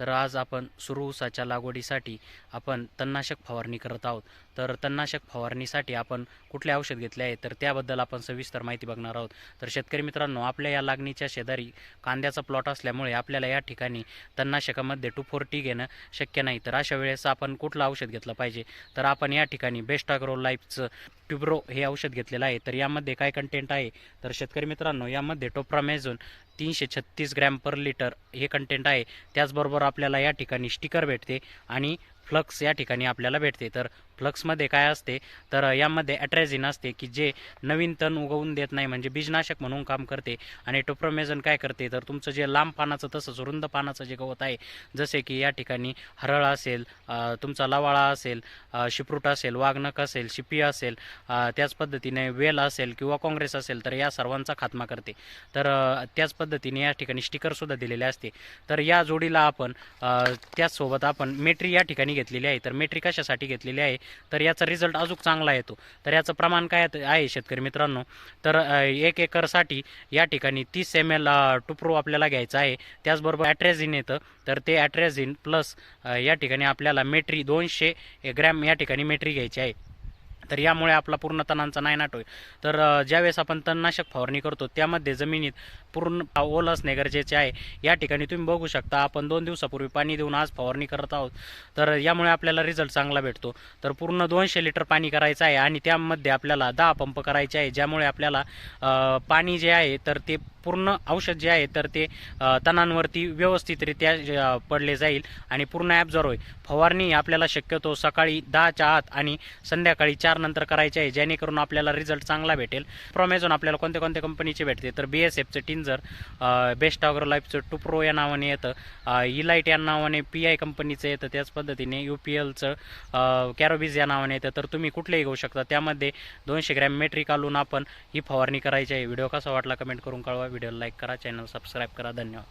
तर आज आपण सुरू ऊसाच्या लागवडीसाठी आपण तणनाशक फवारणी करत आहोत. तर तणनाशक फवारणीसाठी आपण कुठले औषध घेतले आहे? तर त्याबद्दल आपण सविस्तर माहिती बघणार आहोत. तर शेतकरी मित्रांनो आपल्या या लागणीच्या शेजारी कांद्याचा प्लॉट असल्यामुळे आपल्याला या ठिकाणी तणनाशकामध्ये टू फोर टी घेणं शक्य नाही. तर अशा वेळेस आपण कुठलं औषध घेतलं पाहिजे? तर आपण या ठिकाणी बेस्ट अग्रो लाईफचं ट्युब्रो हे औषध घेतलेलं आहे. तर यामध्ये काय कंटेंट आहे? तर शेतकरी मित्रांनो यामध्ये टोप्रामेझोन तीनशे छत्तीस ग्रॅम पर लिटर हे कंटेंट आहे. त्याचबरोबर आपल्याला या ठिकाणी स्टिकर भेटते आणि फ्लक्स या ठिकाणी आपल्याला भेटते. तर फ्लक्समध्ये काय असते तर यामध्ये ॲट्रॅझिन असते की जे नवीन तण उगवून देत नाही म्हणजे बीजनाशक म्हणून काम करते आणि टोप्रोमेझन काय करते तर तुमचं जे लांब पानाचं तसंच रुंद पानाचं जे गवत आहे जसे की या ठिकाणी हरळ असेल तुमचा लवाळा असेल शिप्रूट असेल वाघनक असेल शिपी असेल त्याच पद्धतीने वेल असेल किंवा काँग्रेस असेल तर या सर्वांचा खात्मा करते. तर त्याच पद्धतीने या ठिकाणी स्टिकरसुद्धा दिलेले असते. तर या जोडीला आपण त्याचसोबत आपण मेट्री या ठिकाणी घेतलेली आहे. तर मेट्री कशासाठी घेतलेली आहे तर याचा रिझल्ट अजून चांगला येतो. तर याचं प्रमाण काय आहे शेतकरी मित्रांनो? तर एक एकरसाठी या ठिकाणी तीस एम एल टुप्रो आपल्याला घ्यायचं आहे. त्याचबरोबर ॲट्रेझिन येतं. तर ते ॲट्रेझिन प्लस या ठिकाणी आपल्याला मेट्री दोनशे ग्रॅम या ठिकाणी मेट्री घ्यायची आहे. तर यामुळे आपला पूर्ण तणांचा नायनाट होईल. तर ज्यावेळेस आपण तणनाशक फवारणी करतो त्यामध्ये जमिनीत पूर्ण ओल असणे गरजेचे आहे. या ठिकाणी तुम्ही बघू शकता आपण दोन दिवसापूर्वी पाणी देऊन आज फवारणी करत आहोत. तर यामुळे आपल्याला रिझल्ट चांगला भेटतो. तर पूर्ण दोनशे लिटर पाणी करायचं आहे आणि त्यामध्ये आपल्याला दहा पंप करायचे आहे ज्यामुळे आपल्याला पाणी जे आहे तर ते पूर्ण औषध जे आहे तर ते तणांवरती व्यवस्थितरित्या पडले जाईल आणि पूर्ण ॲब्झॉर्व होईल. फवारणी आपल्याला शक्यतो सकाळी दहाच्या आत आणि संध्याकाळी चार नंतर करायची आहे जेणेकरून आपल्याला रिझल्ट चांगला भेटेल. प्रॉमेझॉन आपल्याला कोणत्या कोणत्या कंपनीचे भेटते? तर बी एस एफचं टिंजर बेस्ट ऑगर लाईफचं टुप्रो या नावाने येतं. इलाईट या नावाने पी आय कंपनीचं येतं. त्याच पद्धतीने यू पी एलचं कॅरोबीज या नावाने येतं. तर तुम्ही कुठलेही घेऊ शकता. त्यामध्ये दोनशे ग्रॅम मेट्रिक आलून आपण ही फवारणी करायची आहे. व्हिडिओ कसा वाटला कमेंट करून कळवा. व्हिडिओला लाईक करा चॅनल सबस्क्राईब करा. धन्यवाद.